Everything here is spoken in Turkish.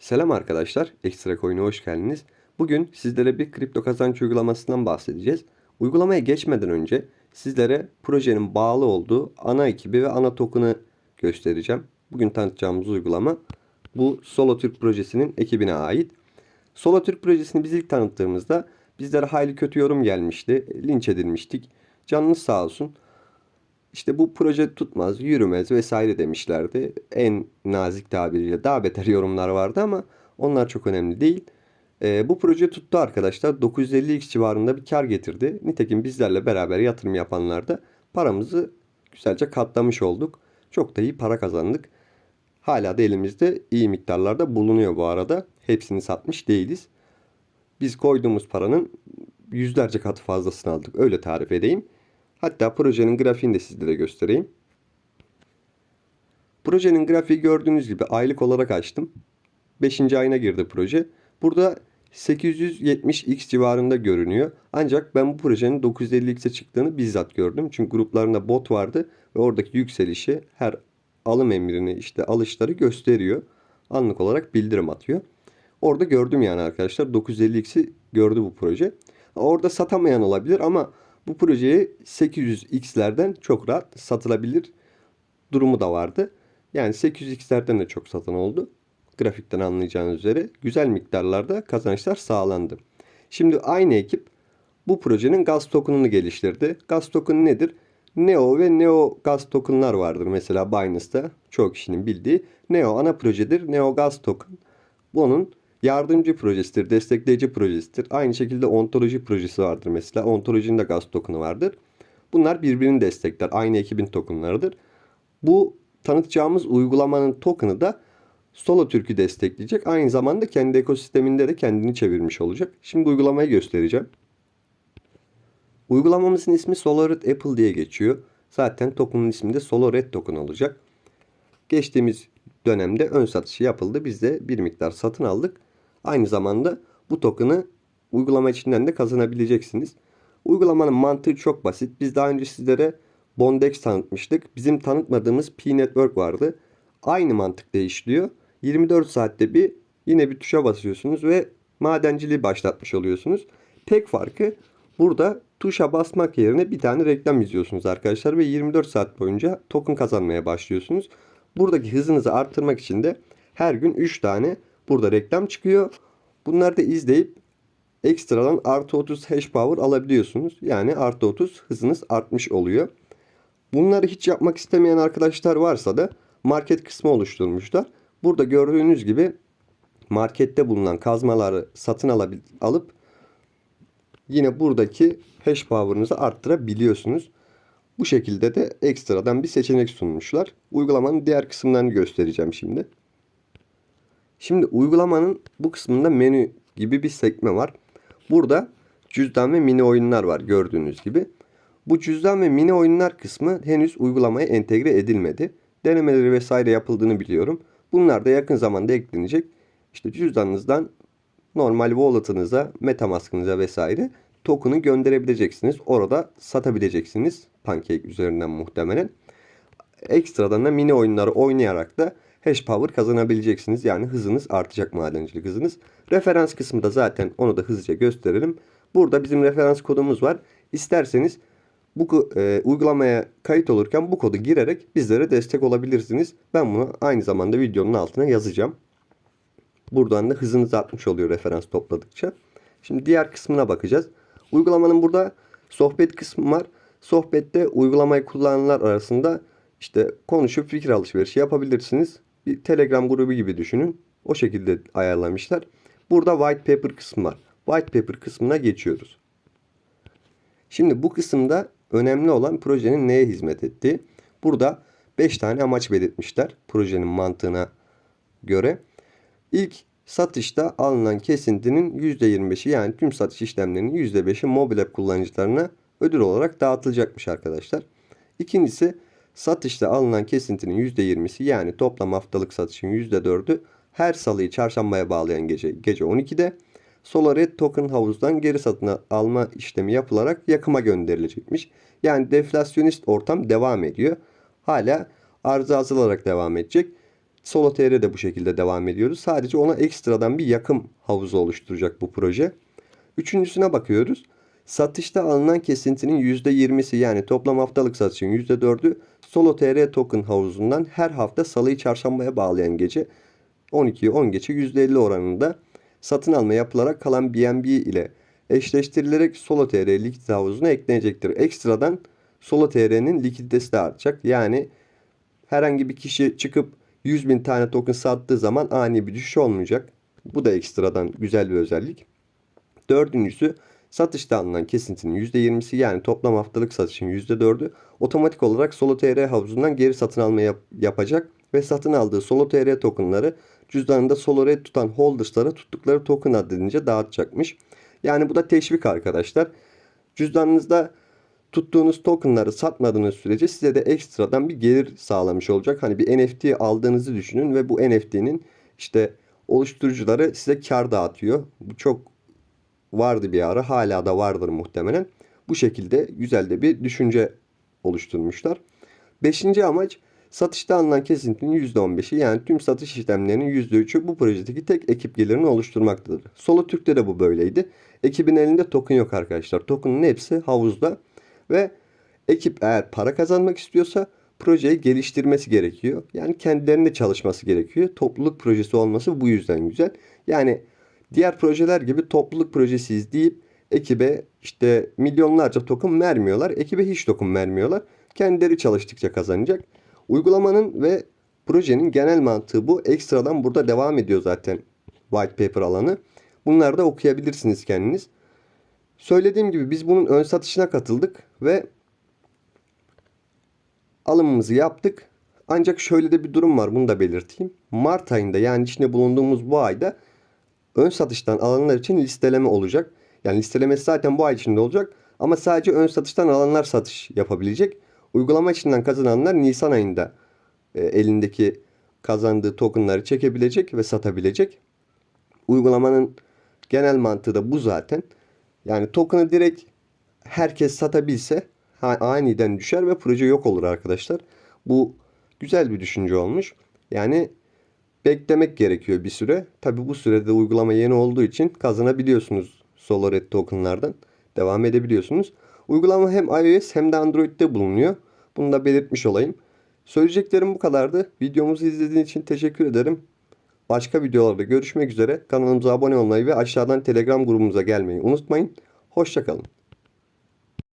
Selam arkadaşlar, Ekstra Coin'e hoş geldiniz. Bugün sizlere bir kripto kazanç uygulamasından bahsedeceğiz. Uygulamaya geçmeden önce sizlere projenin bağlı olduğu ana ekibi ve ana token'ı göstereceğim. Bugün tanıtacağımız uygulama bu Solo Türk projesinin ekibine ait. Solo Türk projesini biz ilk tanıttığımızda bizlere hayli kötü yorum gelmişti. Linç edilmiştik. Canınız sağ olsun. İşte bu proje tutmaz, yürümez vesaire demişlerdi. En nazik tabiriyle daha beter yorumlar vardı ama onlar çok önemli değil. Ee, bu proje tuttu arkadaşlar. 950x civarında bir kar getirdi. Nitekim bizlerle beraber yatırım yapanlar da paramızı güzelce katlamış olduk. Çok da iyi para kazandık. Hala da elimizde iyi miktarlarda bulunuyor bu arada. Hepsini satmış değiliz. Biz koyduğumuz paranın yüzlerce katı fazlasını aldık. Öyle tarif edeyim. Hatta projenin grafiğini de sizlere göstereyim. Projenin grafiği gördüğünüz gibi aylık olarak açtım. 5. ayına girdi proje. Burada 870x civarında görünüyor. Ancak ben bu projenin 950x'e çıktığını bizzat gördüm. Çünkü gruplarında bot vardı ve oradaki yükselişi her alım emrini işte alışları gösteriyor. Anlık olarak bildirim atıyor. Orada gördüm yani arkadaşlar 950x'i gördü bu proje. Orada satamayan olabilir ama bu projeyi 800x'lerden çok rahat satılabilir durumu da vardı. Yani 800x'lerden de çok satan oldu. Grafikten anlayacağınız üzere güzel miktarlarda kazançlar sağlandı. Şimdi aynı ekip bu projenin gaz token'ını geliştirdi. Gaz token nedir? Neo ve Neo gaz token'lar vardır mesela Binance'da çoğu kişinin bildiği. Neo ana projedir. Neo gaz token. Bunun yardımcı projesidir, destekleyici projesidir. Aynı şekilde ontoloji projesi vardır mesela. Ontolojinin de gaz token'ı vardır. Bunlar birbirini destekler. Aynı ekibin token'larıdır. Bu tanıtacağımız uygulamanın token'ı da Solo Türk'ü destekleyecek. Aynı zamanda kendi ekosisteminde de kendini çevirmiş olacak. Şimdi uygulamayı göstereceğim. Uygulamamızın ismi SolarRed Apple diye geçiyor. Zaten token'ın ismi de SolarRed token olacak. Geçtiğimiz dönemde ön satışı yapıldı. Biz de bir miktar satın aldık. Aynı zamanda bu token'ı uygulama içinden de kazanabileceksiniz. Uygulamanın mantığı çok basit. Biz daha önce sizlere Bondex tanıtmıştık. Bizim tanıtmadığımız P-Network vardı. Aynı mantıkta işliyor. 24 saatte bir yine bir tuşa basıyorsunuz ve madenciliği başlatmış oluyorsunuz. Tek farkı burada tuşa basmak yerine bir tane reklam izliyorsunuz arkadaşlar ve 24 saat boyunca token kazanmaya başlıyorsunuz. Buradaki hızınızı arttırmak için de her gün 3 tane burada reklam çıkıyor. Bunları da izleyip ekstradan artı 30 hash power alabiliyorsunuz. Yani artı 30 hızınız artmış oluyor. Bunları hiç yapmak istemeyen arkadaşlar varsa da market kısmı oluşturmuşlar. Burada gördüğünüz gibi markette bulunan kazmaları satın alıp yine buradaki hash power'ınızı arttırabiliyorsunuz. Bu şekilde de ekstradan bir seçenek sunmuşlar. Uygulamanın diğer kısımlarını göstereceğim şimdi. Şimdi uygulamanın bu kısmında menü gibi bir sekme var. Burada cüzdan ve mini oyunlar var gördüğünüz gibi. Bu cüzdan ve mini oyunlar kısmı henüz uygulamaya entegre edilmedi. Denemeleri vesaire yapıldığını biliyorum. Bunlar da yakın zamanda eklenecek. İşte cüzdanınızdan normal wallet'ınıza, metamask'ınıza vesaire token'ı gönderebileceksiniz. Orada satabileceksiniz. Pancake üzerinden muhtemelen. Ekstradan da mini oyunları oynayarak da hash power kazanabileceksiniz. Yani hızınız artacak madencilik hızınız. Referans kısmı da zaten onu da hızlıca gösterelim. Burada bizim referans kodumuz var. İsterseniz bu e, uygulamaya kayıt olurken bu kodu girerek bizlere destek olabilirsiniz. Ben bunu aynı zamanda videonun altına yazacağım. Buradan da hızınız artmış oluyor referans topladıkça. Şimdi diğer kısmına bakacağız. Uygulamanın burada sohbet kısmı var. Sohbette uygulamayı kullananlar arasında işte konuşup fikir alışverişi yapabilirsiniz. Bir Telegram grubu gibi düşünün. O şekilde ayarlamışlar. Burada white paper kısmı var. White paper kısmına geçiyoruz. Şimdi bu kısımda önemli olan projenin neye hizmet ettiği. Burada 5 tane amaç belirtmişler projenin mantığına göre. İlk satışta alınan kesintinin %25'i yani tüm satış işlemlerinin %5'i mobil app kullanıcılarına ödül olarak dağıtılacakmış arkadaşlar. İkincisi satışta alınan kesintinin %20'si yani toplam haftalık satışın %4'ü her salıyı çarşambaya bağlayan gece gece 12'de SolarEd token havuzdan geri satın alma işlemi yapılarak yakıma gönderilecekmiş. Yani deflasyonist ortam devam ediyor. Hala arzı azalarak devam edecek. Solo TR de bu şekilde devam ediyoruz. Sadece ona ekstradan bir yakım havuzu oluşturacak bu proje. Üçüncüsüne bakıyoruz. Satışta alınan kesintinin %20'si yani toplam haftalık satışın %4'ü Solo TR token havuzundan her hafta salıyı çarşambaya bağlayan gece 12'yi 10 geçe %50 oranında satın alma yapılarak kalan BNB ile eşleştirilerek Solo TR likidite havuzuna eklenecektir. Ekstradan Solo TR'nin likiditesi de artacak. Yani herhangi bir kişi çıkıp 100 bin tane token sattığı zaman ani bir düşüş olmayacak. Bu da ekstradan güzel bir özellik. Dördüncüsü satışta alınan kesintinin %20'si yani toplam haftalık satışın %4'ü otomatik olarak Solo TR havuzundan geri satın alma yap- yapacak ve satın aldığı Solo TR tokenları cüzdanında Solo Red tutan holderslara tuttukları token adedince dağıtacakmış. Yani bu da teşvik arkadaşlar. Cüzdanınızda tuttuğunuz tokenları satmadığınız sürece size de ekstradan bir gelir sağlamış olacak. Hani bir NFT aldığınızı düşünün ve bu NFT'nin işte oluşturucuları size kar dağıtıyor. Bu çok vardı bir ara hala da vardır muhtemelen. Bu şekilde güzel de bir düşünce oluşturmuşlar. Beşinci amaç satışta alınan kesintinin %15'i yani tüm satış işlemlerinin %3'ü bu projedeki tek ekip gelirini oluşturmaktadır. Solo Türk'te de bu böyleydi. Ekibin elinde token yok arkadaşlar. Token'ın hepsi havuzda ve ekip eğer para kazanmak istiyorsa projeyi geliştirmesi gerekiyor. Yani kendilerinde çalışması gerekiyor. Topluluk projesi olması bu yüzden güzel. Yani diğer projeler gibi topluluk projesiyiz deyip ekibe işte milyonlarca token vermiyorlar. Ekibe hiç token vermiyorlar. Kendileri çalıştıkça kazanacak. Uygulamanın ve projenin genel mantığı bu. Ekstradan burada devam ediyor zaten white paper alanı. Bunları da okuyabilirsiniz kendiniz. Söylediğim gibi biz bunun ön satışına katıldık ve alımımızı yaptık. Ancak şöyle de bir durum var bunu da belirteyim. Mart ayında yani içinde bulunduğumuz bu ayda ön satıştan alanlar için listeleme olacak. Yani listelemesi zaten bu ay içinde olacak. Ama sadece ön satıştan alanlar satış yapabilecek. Uygulama içinden kazananlar Nisan ayında e, elindeki kazandığı tokenları çekebilecek ve satabilecek. Uygulamanın genel mantığı da bu zaten. Yani token'ı direkt herkes satabilse aniden düşer ve proje yok olur arkadaşlar. Bu güzel bir düşünce olmuş. Yani beklemek gerekiyor bir süre. Tabi bu sürede uygulama yeni olduğu için kazanabiliyorsunuz SolarEd tokenlardan. Devam edebiliyorsunuz. Uygulama hem iOS hem de Android'de bulunuyor. Bunu da belirtmiş olayım. Söyleyeceklerim bu kadardı. Videomuzu izlediğiniz için teşekkür ederim. Başka videolarda görüşmek üzere. Kanalımıza abone olmayı ve aşağıdan Telegram grubumuza gelmeyi unutmayın. Hoşçakalın.